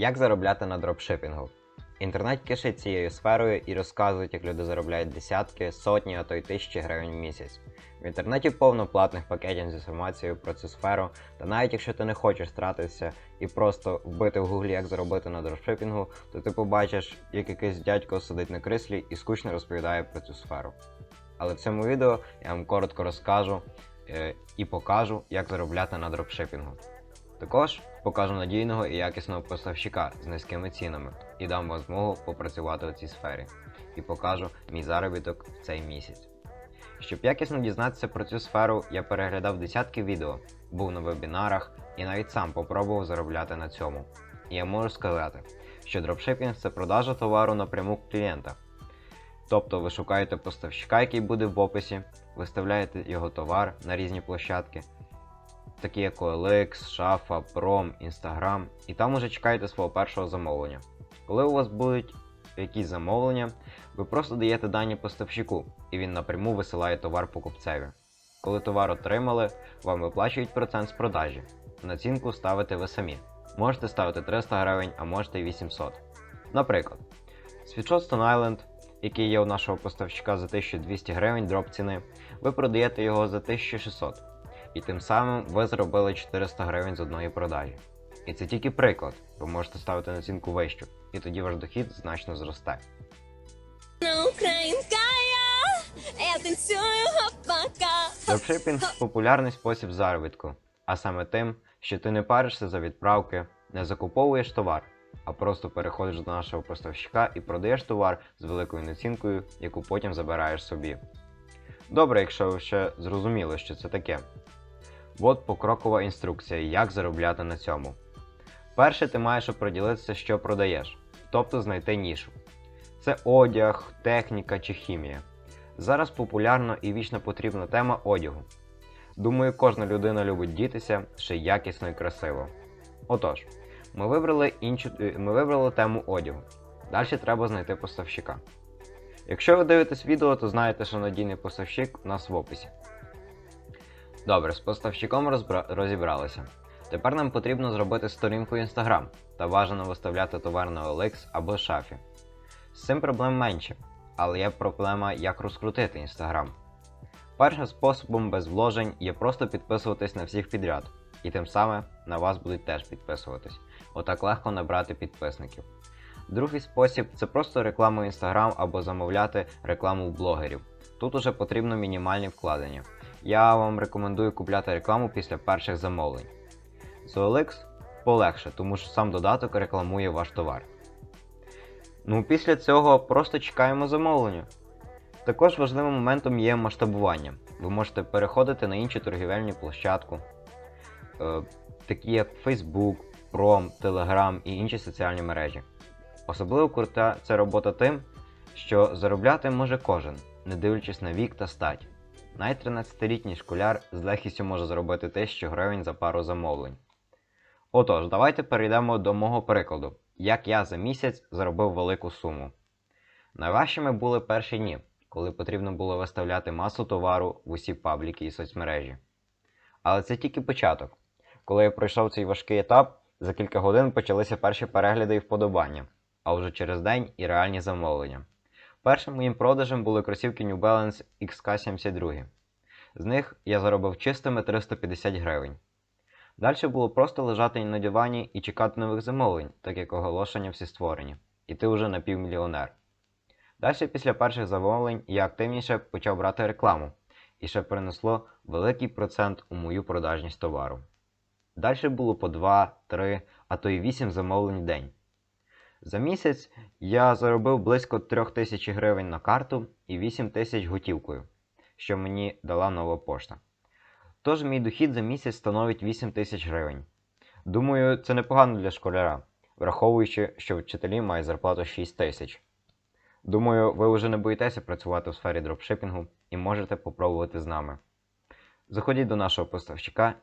Як заробляти на дропшипінгу? Інтернет кишить цією сферою і розказують, як люди заробляють десятки, сотні, а то й тисячі гривень в місяць. В інтернеті повно платних пакетів з інформацією про цю сферу, та навіть якщо ти не хочеш стратитися і просто вбити в гуглі, як заробити на дропшипінгу, то ти побачиш, як якийсь дядько сидить на кріслі і скучно розповідає про цю сферу. Але в цьому відео я вам коротко розкажу е, і покажу, як заробляти на дропшипінгу. Також покажу надійного і якісного поставщика з низькими цінами і дам вам змогу попрацювати у цій сфері. І покажу мій заробіток в цей місяць. Щоб якісно дізнатися про цю сферу, я переглядав десятки відео, був на вебінарах і навіть сам попробував заробляти на цьому. І я можу сказати, що дропшипінг це продажа товару напряму клієнта. Тобто ви шукаєте поставщика, який буде в описі, виставляєте його товар на різні площадки, такі як OLX, Шафа, Пром, Instagram, і там уже чекаєте свого першого замовлення. Коли у вас будуть якісь замовлення, ви просто даєте дані поставщику, і він напряму висилає товар покупцеві. Коли товар отримали, вам виплачують процент з продажі. Націнку ставите ви самі. Можете ставити 300 гривень, а можете і 800. Наприклад, світшот Stone Island, який є у нашого поставщика за 1200 гривень дроп ціни, ви продаєте його за 1600 і тим самим ви зробили 400 гривень з одної продажі. І це тільки приклад, ви можете ставити націнку вищу, і тоді ваш дохід значно зросте. Дропшипінг популярний спосіб заробітку, а саме тим, що ти не паришся за відправки, не закуповуєш товар, а просто переходиш до нашого поставщика і продаєш товар з великою націнкою, яку потім забираєш собі. Добре, якщо ви ще зрозуміли, що це таке. От покрокова інструкція, як заробляти на цьому. Перше, ти маєш оприділитися, що продаєш, тобто знайти нішу. Це одяг, техніка чи хімія. Зараз популярна і вічно потрібна тема одягу. Думаю, кожна людина любить дітися ще якісно і красиво. Отож, ми вибрали, іншу, е, ми вибрали тему одягу. Далі треба знайти поставщика. Якщо ви дивитесь відео, то знаєте, що надійний поставщик у нас в описі. Добре, з поставщиком розбра... розібралися. Тепер нам потрібно зробити сторінку Instagram та бажано виставляти товар на OLX або шафі. З цим проблем менше, але є проблема, як розкрутити Instagram. Першим способом без вложень є просто підписуватись на всіх підряд, і тим самим на вас будуть теж підписуватись. Отак легко набрати підписників. Другий спосіб це просто реклама Instagram або замовляти рекламу у блогерів. Тут уже потрібно мінімальні вкладення. Я вам рекомендую купляти рекламу після перших замовлень. З OLX полегше, тому що сам додаток рекламує ваш товар. Ну, після цього просто чекаємо замовлення. Також важливим моментом є масштабування. Ви можете переходити на інші торгівельні площадку, е, такі як Facebook, Prom, Telegram і інші соціальні мережі. Особливо крута ця робота тим, що заробляти може кожен, не дивлячись на вік та стать. Навіть 13-літній школяр з легкістю може заробити 1000 гривень за пару замовлень. Отож, давайте перейдемо до мого прикладу, як я за місяць заробив велику суму. Найважчими були перші дні, коли потрібно було виставляти масу товару в усі пабліки і соцмережі. Але це тільки початок. Коли я пройшов цей важкий етап, за кілька годин почалися перші перегляди і вподобання, а вже через день і реальні замовлення. Першим моїм продажем були кросівки New Balance XK72. З них я заробив чистими 350 гривень. Далі було просто лежати на дивані і чекати нових замовлень, так як оголошення всі створені, і ти вже напівмільйонер. Далі після перших замовлень я активніше почав брати рекламу, і ще принесло великий процент у мою продажність товару. Далі було по 2, 3, а то й 8 замовлень в день. За місяць я заробив близько 3000 гривень на карту і 8000 готівкою, що мені дала нова пошта. Тож мій дохід за місяць становить 8 тисяч гривень. Думаю, це непогано для школяра, враховуючи, що вчителі мають зарплату 6 тисяч. Думаю, ви вже не боїтеся працювати в сфері дропшипінгу і можете попробувати з нами. Заходіть до нашого поставщика і